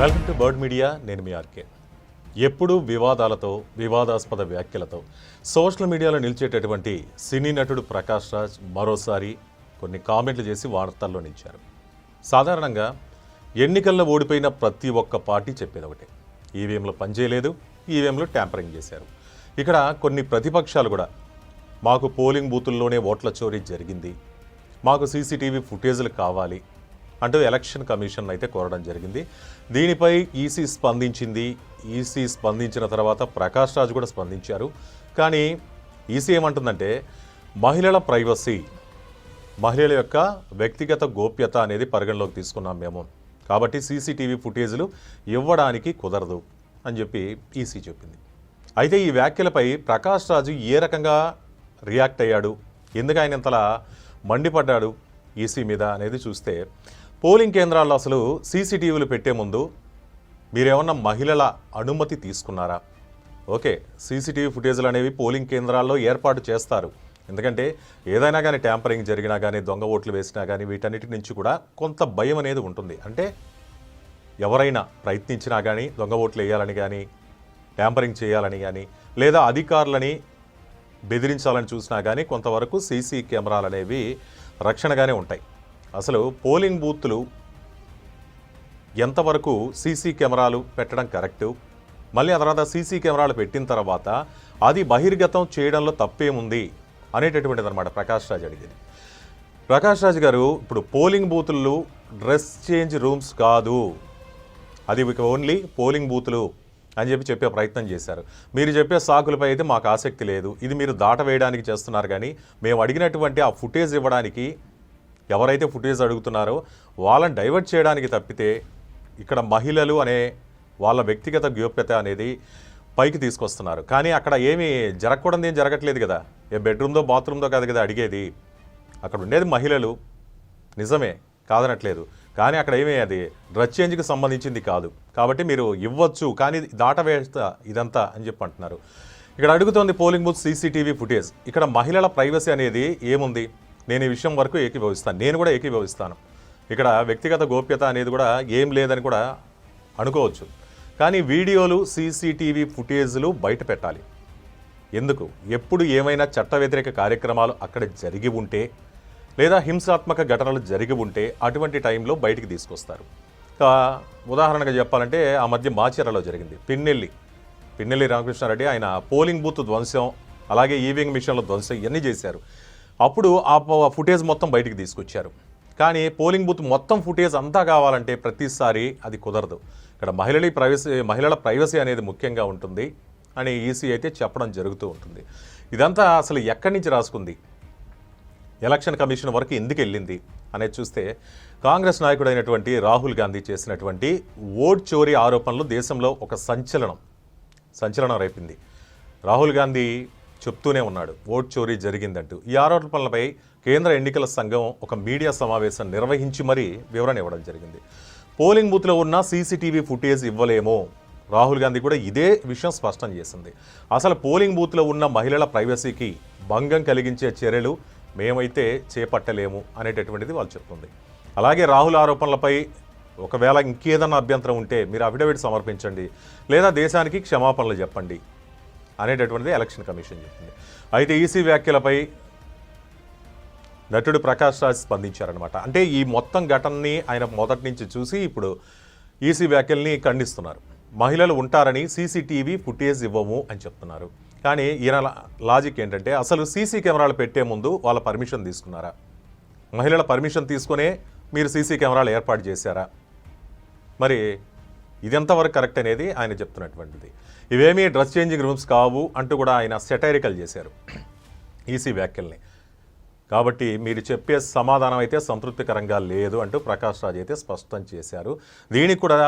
Welcome to bird media నేను మీ RK. ఎప్పుడూ వివాదాలతో వివాదాస్పద వ్యాఖ్యలతో సోషల్ మీడియాలో నిలిచేటటువంటి సినీ నటుడు ప్రకాష్ రాజ్ మరోసారి కొన్ని కామెంట్లు చేసి వార్తల్లో నిలిచారు. సాధారణంగా ఎన్నికల్లో ఓడిపోయిన ప్రతి ఒక్క పార్టీ చెప్పేది ఒకటే. ఈవీఎంలో పనిచేయలేదు ఈవీఎంలో ట్యాంపరింగ్ చేశారు. ఇక్కడ కొన్ని ప్రతిపక్షాలు కూడా మాకు పోలింగ్ బూతుల్లోనే ఓట్ల చోరీ జరిగింది మాకు సీసీటీవీ ఫుటేజీలు కావాలి అంటూ ఎలక్షన్ కమిషన్ అయితే కోరడం జరిగింది. దీనిపై ఈసీ స్పందించింది. ఈసీ స్పందించిన తర్వాత ప్రకాష్ రాజ్ కూడా స్పందించారు. కానీ ఈసీ ఏమంటుందంటే మహిళల ప్రైవసీ మహిళల యొక్క వ్యక్తిగత గోప్యత అనేది పరిగణలోకి తీసుకున్నాం మేము. కాబట్టి సీసీటీవీ ఫుటేజ్లు ఇవ్వడానికి కుదరదు అని చెప్పి ఈసీ చెప్పింది. అయితే ఈ వ్యాఖ్యలపై ప్రకాష్ రాజు ఏ రకంగా రియాక్ట్ అయ్యాడు? ఎందుకు ఆయన ఇంతలా మండిపడ్డాడు ఈసీ మీద అనేది చూస్తే పోలింగ్ కేంద్రాల్లో అసలు సీసీటీవీలు పెట్టే ముందు మీరేమన్నా మహిళల అనుమతి తీసుకున్నారా? ఓకే సీసీటీవీ ఫుటేజ్లు అనేవి పోలింగ్ కేంద్రాల్లో ఏర్పాటు చేస్తారు. ఎందుకంటే ఏదైనా కానీ ట్యాంపరింగ్ జరిగినా కానీ దొంగ ఓట్లు వేసినా కానీ వీటన్నిటి నుంచి కూడా కొంత భయం అనేది ఉంటుంది. అంటే ఎవరైనా ప్రయత్నించినా కానీ దొంగ ఓట్లు వేయాలని కానీ ట్యాంపరింగ్ చేయాలని కానీ లేదా అధికారులని బెదిరించాలని చూసినా కానీ కొంతవరకు సీసీ కెమెరాలు అనేవి రక్షణగానే ఉంటాయి. అసలు పోలింగ్ బూత్లు ఎంతవరకు సీసీ కెమెరాలు పెట్టడం కరెక్టు? మళ్ళీ ఆ తర్వాత సీసీ కెమెరాలు పెట్టిన తర్వాత అది బహిర్గతం చేయడంలో తప్పేముంది అనేటటువంటిది అనమాట ప్రకాష్ రాజ్ అడిగేది. ప్రకాష్ రాజ్ గారు ఇప్పుడు పోలింగ్ బూతులు డ్రెస్ చేంజ్ రూమ్స్ కాదు. అది ఇక ఓన్లీ పోలింగ్ బూతులు అని చెప్పి చెప్పే ప్రయత్నం చేశారు. మీరు చెప్పే సాకులపై అయితే మాకు ఆసక్తి లేదు. ఇది మీరు దాట వేయడానికి చేస్తున్నారు కానీ మేము అడిగినటువంటి ఆ ఫుటేజ్ ఇవ్వడానికి ఎవరైతే ఫుటేజ్ అడుగుతున్నారో వాళ్ళని డైవర్ట్ చేయడానికి తప్పితే ఇక్కడ మహిళలు అనే వాళ్ళ వ్యక్తిగత గోప్యత అనేది పైకి తీసుకొస్తున్నారు. కానీ అక్కడ ఏమీ జరగకూడదు ఏం జరగట్లేదు కదా. ఏ బెడ్రూమ్దో బాత్రూమ్దో కాదు కదా అడిగేది. అక్కడ ఉండేది మహిళలు. నిజమే కాదనట్లేదు. కానీ అక్కడ ఏమీ అది డ్రస్ చేంజ్కి సంబంధించింది కాదు. కాబట్టి మీరు ఇవ్వచ్చు కానీ దాటవేస్త ఇదంతా అని చెప్పి అంటున్నారు. ఇక్కడ అడుగుతోంది పోలింగ్ బూత్ సీసీటీవీ ఫుటేజ్. ఇక్కడ మహిళల ప్రైవసీ అనేది ఏముంది? నేను ఈ విషయం వరకు ఏకీభవిస్తాను. నేను కూడా ఏకీభవిస్తాను. ఇక్కడ వ్యక్తిగత గోప్యత అనేది కూడా ఏం లేదని కూడా అనుకోవచ్చు. కానీ వీడియోలు సీసీటీవీ ఫుటేజ్లు బయట పెట్టాలి. ఎందుకు? ఎప్పుడు ఏమైనా చట్ట వ్యతిరేక కార్యక్రమాలు అక్కడ జరిగి ఉంటే లేదా హింసాత్మక ఘటనలు జరిగి ఉంటే అటువంటి టైంలో బయటికి తీసుకొస్తారు. ఉదాహరణగా చెప్పాలంటే ఆ మధ్య మాచర్లలో జరిగింది. పిన్నెల్లి పిన్నెల్లి రామకృష్ణారెడ్డి ఆయన పోలింగ్ బూత్ ధ్వంసం అలాగే ఈవింగ్ మిషన్ల ధ్వంసం ఇవన్నీ చేశారు. అప్పుడు ఆ ఫుటేజ్ మొత్తం బయటికి తీసుకొచ్చారు. కానీ పోలింగ్ బూత్ మొత్తం ఫుటేజ్ అంతా కావాలంటే ప్రతిసారి అది కుదరదు. ఇక్కడ మహిళల ప్రైవసీ మహిళల ప్రైవసీ అనేది ముఖ్యంగా ఉంటుంది అని ఈసీ అయితే చెప్పడం జరుగుతూ ఉంటుంది. ఇదంతా అసలు ఎక్కడి నుంచి రాసుకుంది? ఎలక్షన్ కమిషన్ వరకు ఎందుకు వెళ్ళింది? అనేది చూస్తే కాంగ్రెస్ నాయకుడైనటువంటి రాహుల్ గాంధీ చేసినటువంటి ఓట్ చోరీ ఆరోపణలు దేశంలో ఒక సంచలనం సంచలనం రేపింది. రాహుల్ గాంధీ చెప్తూనే ఉన్నాడు. ఓట్ చోరీ జరిగిందంటూ. ఈ ఆరోపణలపై కేంద్ర ఎన్నికల సంఘం ఒక మీడియా సమావేశం నిర్వహించి మరీ వివరణ ఇవ్వడం జరిగింది. పోలింగ్ బూత్లో ఉన్న సీసీటీవీ ఫుటేజ్ ఇవ్వలేమో. రాహుల్ గాంధీ కూడా ఇదే విషయం స్పష్టం చేసింది. అసలు పోలింగ్ బూత్లో ఉన్న మహిళల ప్రైవసీకి భంగం కలిగించే చర్యలు మేమైతే చేపట్టలేము అనేటటువంటిది వాళ్ళు చెప్తుంది. అలాగే రాహుల్ ఆరోపణలపై ఒకవేళ ఇంకేదన్నా అభ్యంతరం ఉంటే మీరు అఫిడవిట్ సమర్పించండి. లేదా దేశానికి క్షమాపణలు చెప్పండి. అనేటటువంటిది ఎలక్షన్ కమిషన్ చెప్పింది. అయితే ఈసీ వ్యాఖ్యలపై నటుడు ప్రకాష్ రాజ్ స్పందించారనమాట అంటే ఈ మొత్తం ఘటనని ఆయన మొదటి నుంచి చూసి ఇప్పుడు ఈసీ వ్యాఖ్యల్ని ఖండిస్తున్నారు. మహిళలు ఉంటారని సీసీటీవీ ఫుటేజ్ ఇవ్వము అని చెప్తున్నారు. కానీ ఈయన లా- లాజిక్ ఏంటంటే అసలు సీసీ కెమెరాలు పెట్టే ముందు వాళ్ళ పర్మిషన్ తీసుకున్నారా? మహిళల పర్మిషన్ తీసుకునే మీరు సీసీ కెమెరాలు ఏర్పాటు చేశారా? మరి ఇది ఎంతవరకు కరెక్ట్ అనేది ఆయన చెప్తున్నటువంటిది. ఇవేమీ డ్రెస్ చేంజింగ్ రూమ్స్ కావు అంటూ కూడా ఆయన సెటైరికల్ చేశారు ఈసీ వ్యాఖ్యల్ని. కాబట్టి మీరు చెప్పే సమాధానం అయితే సంతృప్తికరంగా లేదు అంటూ ప్రకాష్ రాజ్ అయితే స్పష్టం చేశారు. దీనికి కూడా